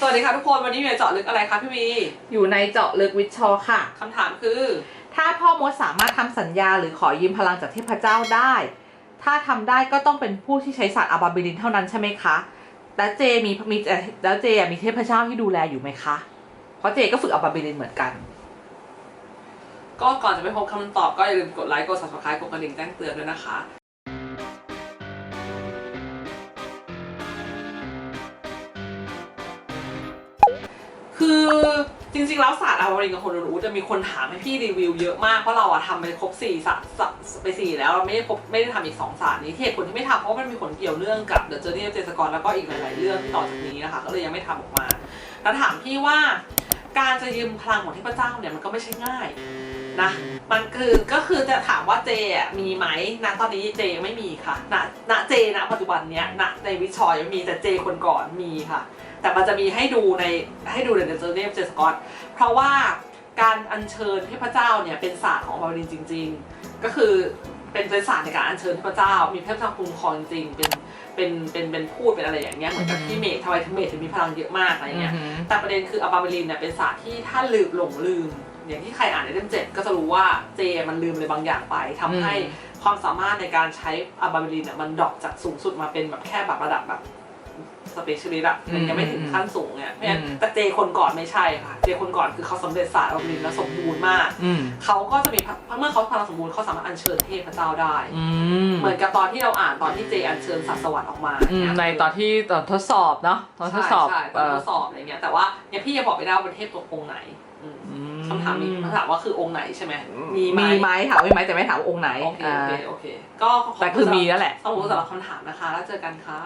สวัสดีค่ะทุกคนวันนี้มีเจาะลึกอะไรคะพี่วีอยู่ในเจาะลึกวิทย์ชอค่ะ คำถามคือ ถ้าพ่อมดสามารถทำสัญญาหรือขอยืมพลังจากเทพเจ้าได้ ถ้าทำได้ก็ต้องเป็นผู้ที่ใช้ศาสตร์อาบาบิลินเท่านั้นใช่ไหมคะ แล้วเจมีมีเอ่อแล้วเจมีเทพเจ้าที่ดูแลอยู่ไหมคะ เพราะเจก็ฝึกอาบาบิลินเหมือนกัน ก็ก่อนจะไปพบคำตอบก็อย่าลืมกดไลค์กด subscribe กดกระดิ่งแจ้งเตือนด้วยนะคะ จริงๆ แล้วศาสตร์อาวารินกับคนรู้จะมีคนถามให้พี่รีวิวเยอะมาก เพราะเราอะทำไปครบสี่ศาสตร์ไปสี่แล้วเราไม่ได้ครบไม่ได้ทำอีกสองศาสตร์นี้ที่เหตุผลที่ไม่ทำเพราะมันมีผลเกี่ยวเนื่องกับ The Journey of j a s c o r แล้วก็อีกหลายๆเรื่องที่ต่อจากนี้นะคะก็เลยยังไม่ทำออกมา แล้วถามพี่ว่าการจะยืมพลังของเทพเจ้าเนี่ยมันก็ไม่ใช่ง่ายนะมันคือก็คือจะถามว่าเจมีไหมณตอนนี้เจยังไม่มีค่ะณณเจณปัจจุบันเนี้ยณในวิชอยังไม่มีแต่เจคนก่อนมีค่ะ แต่มันจะมีให้ดูในให้ดูในเดอะเจอร์เนฟเจสกอตเพราะว่าการอัญเชิญเทพเจ้าเนี่ยเป็นศาสตร์ของบาลินจริง ๆ ก็คือเป็นเป็นศาสตร์ในการอัญเชิญเทพเจ้า มีเทพเจ้าคุ้มครองจริงๆเป็นเป็นเป็นเป็นพูดเป็นอะไรอย่างเงี้ยเหมือนกับที่เมททำไมถึงเมทถึงมีพลังเยอะมากอะไรเงี้ยแต่ประเด็นคืออัลบาเบลินเนี่ยเป็นศาสตร์ที่ถ้าลืมหลงลืม อย่างที่ใครอ่านในเล่มเจ็ดก็จะรู้ว่าเจมันลืมอะไรบางอย่างไปทำให้อืมความสามารถในการใช้อัลบาเบลินเนี่ยมันดรอปจากสูงสุดมาเป็นแบบแค่แบบระดับแบบ สเปเชียลิสต์อะมันยังไม่ถึงขั้นสูงเนี่ยเพราะฉะนั้นอืมแต่เจคนก่อนไม่ใช่ค่ะ เจคนก่อนคือเขาสำเร็จศาสตร์อัลบาเบลินแล้วสมบูรณ์มากอืมเขาก็จะมีพลังเมื่อเขาพลังสมบูรณ์เขาสามารถอัญเชิญเทพเจ้าได้อืมเหมือนกับตอนที่เราอ่านตอนที่เจอัญเชิญสัตว์สวรรค์ออกมาอืมเยในตอนที่ตอนทดสอบเนาะตอนทดสอบใช่ใช่ตอนเทดสอบอะไรเงี้ย แต่ว่าเนี่ยพี่ยังบอกไม่ได้ว่าเป็นเทพตัวองค์ไหนอืมอืคำถามมีคำถามว่าคือองค์ไหนใช่ไหมมีไหมีไหมถามมีไหมแต่ไม่ถามว่าองค์ไหน โอเคโอเคอ่าโอเคก็ขอบคุณแต่คือมีนั่นแหละขอบคุณสำหรับคำถามนะคะ แล้วเจอกันค่ะ